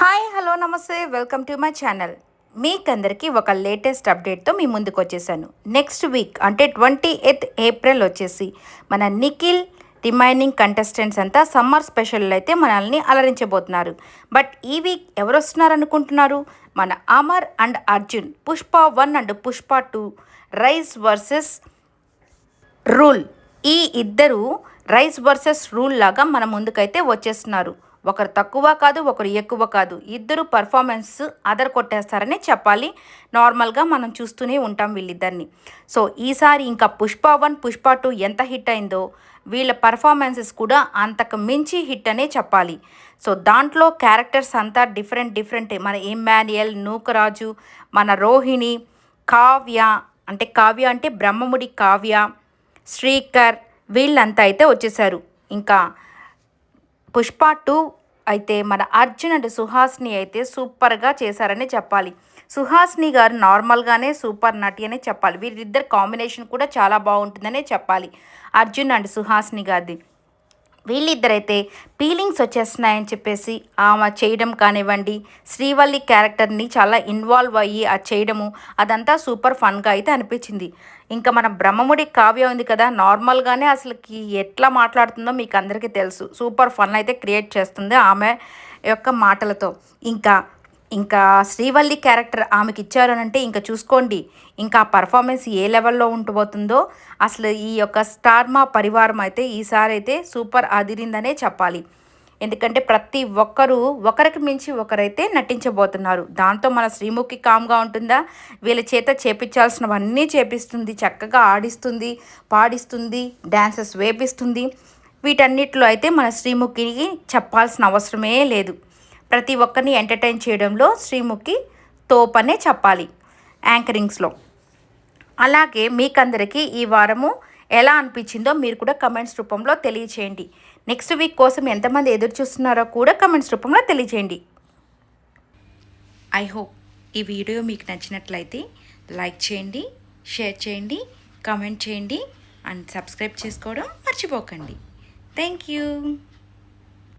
Hi hello నమస్తే. Welcome to my channel. మీకందరికీ ఒక లేటెస్ట్ అప్డేట్తో మీ ముందుకు వచ్చేసాను నెక్స్ట్ వీక్ అంటే ట్వంటీ ఎయిత్ ఏప్రిల్ వచ్చేసి మన నిఖిల్ రిమైనింగ్ కంటెస్టెంట్స్ అంతా సమ్మర్ స్పెషల్ అయితే మనల్ని అలరించబోతున్నారు. బట్ ఈ వీక్ ఎవరు వస్తున్నారు అనుకుంటున్నారు మన Amar and Arjun Pushpa one and Pushpa two rise versus rule. ఈ ఇద్దరు రైస్ వర్సెస్ రూల్ లాగా మన ముందుకైతే వచ్చేస్తున్నారు. ఒకరు తక్కువ కాదు ఒకరు ఎక్కువ కాదు. ఇద్దరు పర్ఫార్మెన్స్ అదర్ కొట్టేస్తారని చెప్పాలి. నార్మల్గా మనం చూస్తూనే ఉంటాం వీళ్ళిద్దరిని. సో ఈసారి ఇంకా పుష్ప వన్ పుష్ప టూ ఎంత హిట్ అయిందో వీళ్ళ పర్ఫార్మెన్సెస్ కూడా అంతకు మించి హిట్ అనే చెప్పాలి. సో దాంట్లో క్యారెక్టర్స్ అంతా డిఫరెంట్ డిఫరెంట్ మన ఇమ్మాన్యుయల్ నూకరాజు మన రోహిణి కావ్య అంటే కావ్య అంటే బ్రహ్మముడి కావ్య శ్రీకర్ వీళ్ళంతా అయితే వచ్చేసారు. ఇంకా పుష్ప టూ అయితే మన అర్జున్ అండ్ సుహాస్ని అయితే సూపర్గా చేశారని చెప్పాలి. సుహాస్ని గారు నార్మల్గానే సూపర్ నటి అనే చెప్పాలి. వీరిద్దరు కాంబినేషన్ కూడా చాలా బాగుంటుందనే చెప్పాలి. అర్జున్ అండ్ సుహాస్ని గారిది. వీళ్ళిద్దరైతే ఫీలింగ్స్ వచ్చేస్తున్నాయని చెప్పేసి ఆమె చేయడం కానివ్వండి శ్రీవల్లి క్యారెక్టర్ని చాలా ఇన్వాల్వ్ అయ్యి అది చేయడము అదంతా సూపర్ ఫన్గా అయితే అనిపించింది. ఇంకా మన బ్రహ్మముడి కావ్య ఉంది కదా నార్మల్గానే అసలుకి ఎట్లా మాట్లాడుతుందో మీకు అందరికీ తెలుసు. సూపర్ ఫన్ అయితే క్రియేట్ చేస్తుంది ఆమె యొక్క మాటలతో. ఇంకా ఇంకా శ్రీవల్లి క్యారెక్టర్ ఆమెకి ఇచ్చారు అంటే ఇంకా చూసుకోండి. ఇంకా పర్ఫార్మెన్స్ ఏ లెవెల్లో ఉండిపోతుందో అసలు ఈ యొక్క స్టార్మా పరివారం అయితే ఈసారి అయితే సూపర్ అదిరిందనే చెప్పాలి. ఎందుకంటే ప్రతి ఒక్కరూ ఒకరికి మించి ఒకరైతే నటించబోతున్నారు. దాంతో మన శ్రీముఖి కామ్గా ఉంటుందా? వీళ్ళ చేత చేపించాల్సినవన్నీ చేపిస్తుంది చక్కగా ఆడిస్తుంది పాడిస్తుంది డ్యాన్సెస్ వేపిస్తుంది. వీటన్నిటిలో అయితే మన శ్రీముఖికి చెప్పాల్సిన అవసరమే లేదు. ప్రతి ఒక్కరిని ఎంటర్టైన్ చేయడంలో శ్రీముఖి తోపనే చెప్పాలి యాంకరింగ్స్లో. అలాగే మీకందరికీ ఈ వారము ఎలా అనిపించిందో మీరు కూడా కమెంట్స్ రూపంలో తెలియచేయండి. నెక్స్ట్ వీక్ కోసం ఎంతమంది ఎదురు చూస్తున్నారో కూడా కమెంట్స్ రూపంలో తెలియచేయండి. ఐ హోప్ ఈ వీడియో మీకు నచ్చినట్లయితే లైక్ చేయండి షేర్ చేయండి కామెంట్ చేయండి అండ్ సబ్స్క్రైబ్ చేసుకోవడం మర్చిపోకండి. Thank you.